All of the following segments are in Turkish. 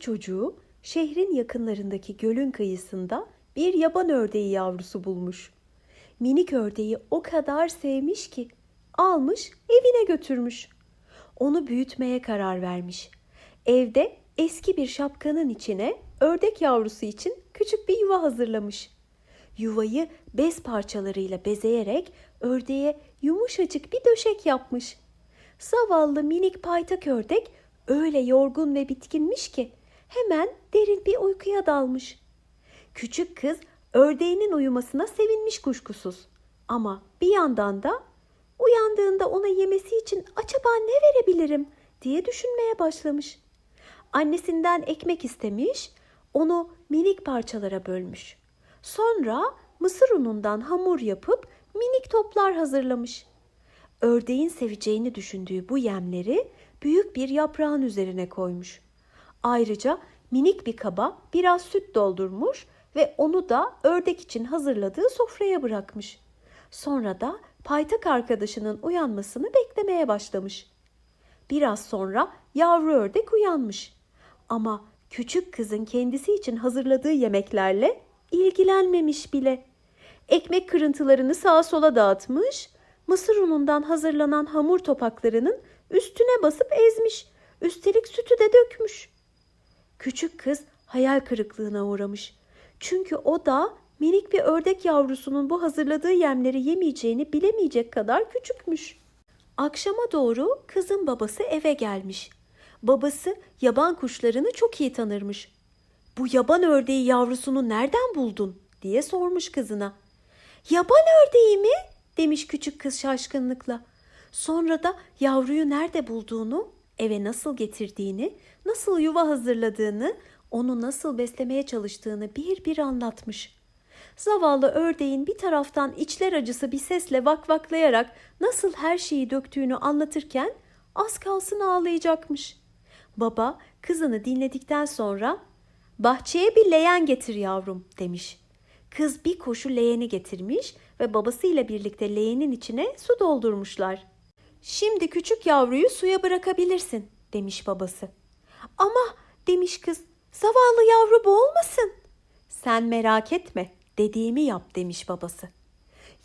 çocuğu şehrin yakınlarındaki gölün kıyısında bir yaban ördeği yavrusu bulmuş. Minik ördeği o kadar sevmiş ki almış evine götürmüş. Onu büyütmeye karar vermiş. Evde eski bir şapkanın içine ördek yavrusu için küçük bir yuva hazırlamış. Yuvayı bez parçalarıyla bezeyerek ördeğe yumuşacık bir döşek yapmış. Zavallı minik paytak ördek öyle yorgun ve bitkinmiş ki hemen derin bir uykuya dalmış. Küçük kız ördeğinin uyumasına sevinmiş kuşkusuz. Ama bir yandan da uyandığında ona yemesi için acaba ne verebilirim diye düşünmeye başlamış. Annesinden ekmek istemiş, onu minik parçalara bölmüş. Sonra mısır unundan hamur yapıp minik toplar hazırlamış. Ördeğin seveceğini düşündüğü bu yemleri büyük bir yaprağın üzerine koymuş. Ayrıca minik bir kaba biraz süt doldurmuş ve onu da ördek için hazırladığı sofraya bırakmış. Sonra da paytak arkadaşının uyanmasını beklemeye başlamış. Biraz sonra yavru ördek uyanmış. Ama küçük kızın kendisi için hazırladığı yemeklerle ilgilenmemiş bile. Ekmek kırıntılarını sağa sola dağıtmış, mısır unundan hazırlanan hamur topaklarının üstüne basıp ezmiş. Üstelik sütü de dökmüş. Küçük kız hayal kırıklığına uğramış. Çünkü o da minik bir ördek yavrusunun bu hazırladığı yemleri yemeyeceğini bilemeyecek kadar küçükmüş. Akşama doğru kızın babası eve gelmiş. Babası yaban kuşlarını çok iyi tanırmış. Bu yaban ördeği yavrusunu nereden buldun diye sormuş kızına. Yaban ördeği mi? demiş küçük kız şaşkınlıkla. Sonra da yavruyu nerede bulduğunu, eve nasıl getirdiğini, nasıl yuva hazırladığını, onu nasıl beslemeye çalıştığını bir bir anlatmış. Zavallı ördeğin bir taraftan içler acısı bir sesle vakvaklayarak nasıl her şeyi döktüğünü anlatırken az kalsın ağlayacakmış. Baba kızını dinledikten sonra bahçeye bir leğen getir yavrum demiş. Kız bir koşu leğeni getirmiş ve babasıyla birlikte leğenin içine su doldurmuşlar. Şimdi küçük yavruyu suya bırakabilirsin demiş babası. Ama demiş kız zavallı yavru boğulmasın. Sen merak etme dediğimi yap demiş babası.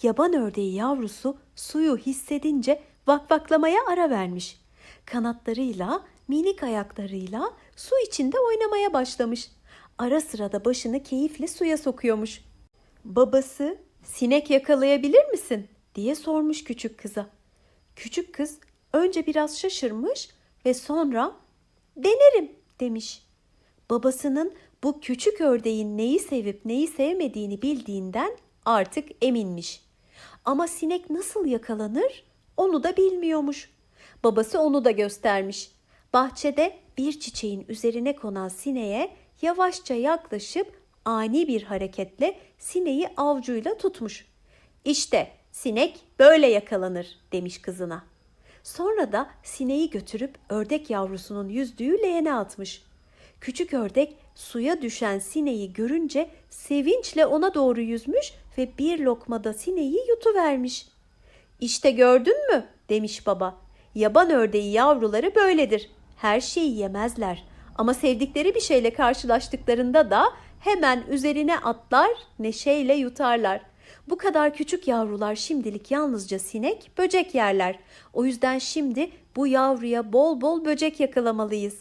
Yaban ördeği yavrusu suyu hissedince vakvaklamaya ara vermiş. Kanatlarıyla, minik ayaklarıyla su içinde oynamaya başlamış. Ara sıra da başını keyifle suya sokuyormuş. Babası, sinek yakalayabilir misin? diye sormuş küçük kıza. Küçük kız önce biraz şaşırmış ve sonra denerim demiş. Babasının bu küçük ördeğin neyi sevip neyi sevmediğini bildiğinden artık eminmiş. Ama sinek nasıl yakalanır onu da bilmiyormuş. Babası onu da göstermiş. Bahçede bir çiçeğin üzerine konan sineğe yavaşça yaklaşıp ani bir hareketle sineği avcuyla tutmuş. İşte sinek böyle yakalanır demiş kızına. Sonra da sineği götürüp ördek yavrusunun yüzdüğü leğene atmış. Küçük ördek suya düşen sineği görünce sevinçle ona doğru yüzmüş ve bir lokmada sineği yutuvermiş. İşte gördün mü demiş baba. Yaban ördeği yavruları böyledir. Her şeyi yemezler ama sevdikleri bir şeyle karşılaştıklarında da hemen üzerine atlar, neşeyle yutarlar. Bu kadar küçük yavrular şimdilik yalnızca sinek, böcek yerler. O yüzden şimdi bu yavruya bol bol böcek yakalamalıyız.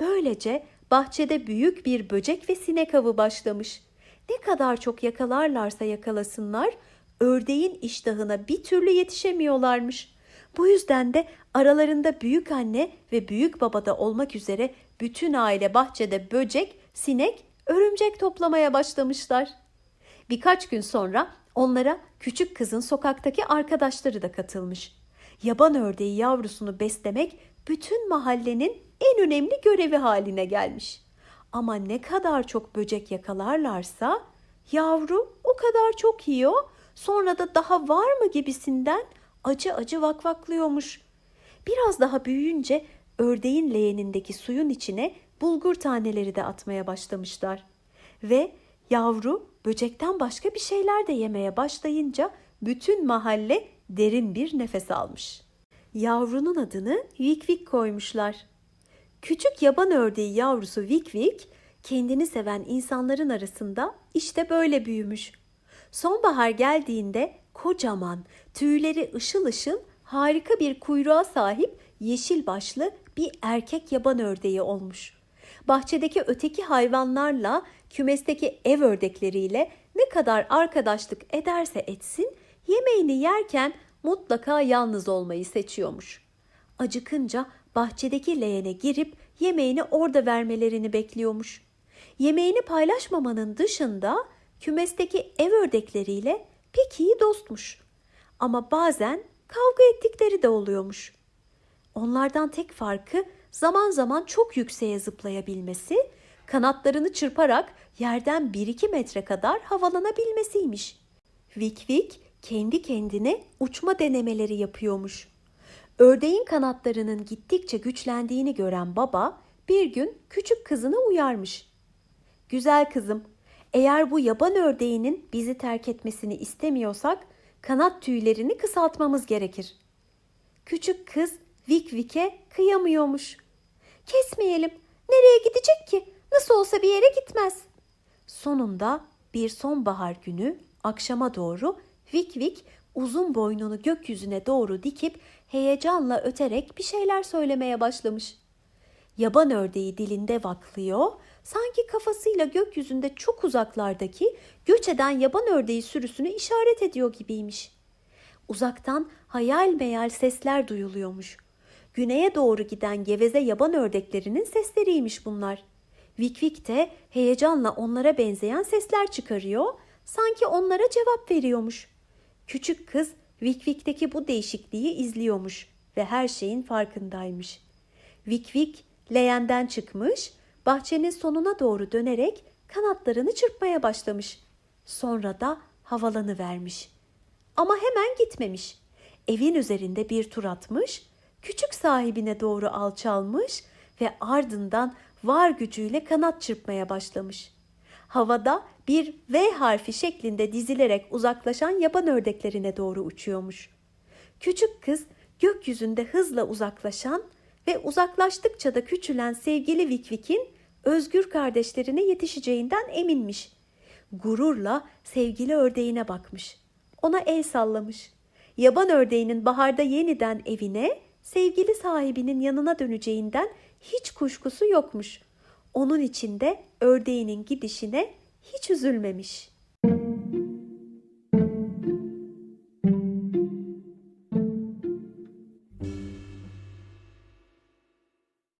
Böylece bahçede büyük bir böcek ve sinek avı başlamış. Ne kadar çok yakalarlarsa yakalasınlar, ördeğin iştahına bir türlü yetişemiyorlarmış. Bu yüzden de aralarında büyük anne ve büyük baba da olmak üzere bütün aile bahçede böcek, sinek, örümcek toplamaya başlamışlar. Birkaç gün sonra onlara küçük kızın sokaktaki arkadaşları da katılmış. Yaban ördeği yavrusunu beslemek bütün mahallenin en önemli görevi haline gelmiş. Ama ne kadar çok böcek yakalarlarsa yavru o kadar çok yiyor, sonra da daha var mı gibisinden acı acı vakvaklıyormuş. Biraz daha büyüyünce ördeğin leğenindeki suyun içine bulgur taneleri de atmaya başlamışlar. Ve yavru böcekten başka bir şeyler de yemeye başlayınca bütün mahalle derin bir nefes almış. Yavrunun adını Vik Vik koymuşlar. Küçük yaban ördeği yavrusu Vik Vik kendini seven insanların arasında işte böyle büyümüş. Sonbahar geldiğinde kocaman, tüyleri ışıl ışıl, harika bir kuyruğa sahip yeşil başlı bir erkek yaban ördeği olmuş. Bahçedeki öteki hayvanlarla, kümesteki ev ördekleriyle ne kadar arkadaşlık ederse etsin, yemeğini yerken mutlaka yalnız olmayı seçiyormuş. Acıkınca bahçedeki leğene girip yemeğini orada vermelerini bekliyormuş. Yemeğini paylaşmamanın dışında kümesteki ev ördekleriyle pek iyi dostmuş. Ama bazen kavga ettikleri de oluyormuş. Onlardan tek farkı zaman zaman çok yükseğe zıplayabilmesi, kanatlarını çırparak yerden 1-2 metre kadar havalanabilmesiymiş. Vik Vik kendi kendine uçma denemeleri yapıyormuş. Ördeğin kanatlarının gittikçe güçlendiğini gören baba bir gün küçük kızını uyarmış. Güzel kızım, eğer bu yaban ördeğinin bizi terk etmesini istemiyorsak kanat tüylerini kısaltmamız gerekir. Küçük kız Vik Vik'e kıyamıyormuş. Kesmeyelim. Nereye gidecek ki? Nasıl olsa bir yere gitmez. Sonunda bir sonbahar günü akşama doğru Vik Vik uzun boynunu gökyüzüne doğru dikip heyecanla öterek bir şeyler söylemeye başlamış. Yaban ördeği dilinde vaklıyor, sanki kafasıyla gökyüzünde çok uzaklardaki göç eden yaban ördeği sürüsünü işaret ediyor gibiymiş. Uzaktan hayal meyal sesler duyuluyormuş. Güneye doğru giden geveze yaban ördeklerinin sesleriymiş bunlar. Vik Vik de heyecanla onlara benzeyen sesler çıkarıyor, sanki onlara cevap veriyormuş. Küçük kız Vik Vik'teki bu değişikliği izliyormuş ve her şeyin farkındaymış. Vik Vik leğenden çıkmış, bahçenin sonuna doğru dönerek kanatlarını çırpmaya başlamış. Sonra da havalanı vermiş. Ama hemen gitmemiş. Evin üzerinde bir tur atmış, küçük sahibine doğru alçalmış ve ardından var gücüyle kanat çırpmaya başlamış. Havada bir V harfi şeklinde dizilerek uzaklaşan yaban ördeklerine doğru uçuyormuş. Küçük kız gökyüzünde hızla uzaklaşan ve uzaklaştıkça da küçülen sevgili Vikvik'in özgür kardeşlerine yetişeceğinden eminmiş. Gururla sevgili ördeğine bakmış. Ona el sallamış. Yaban ördeğinin baharda yeniden evine, sevgili sahibinin yanına döneceğinden hiç kuşkusu yokmuş. Onun için de ördeğinin gidişine hiç üzülmemiş.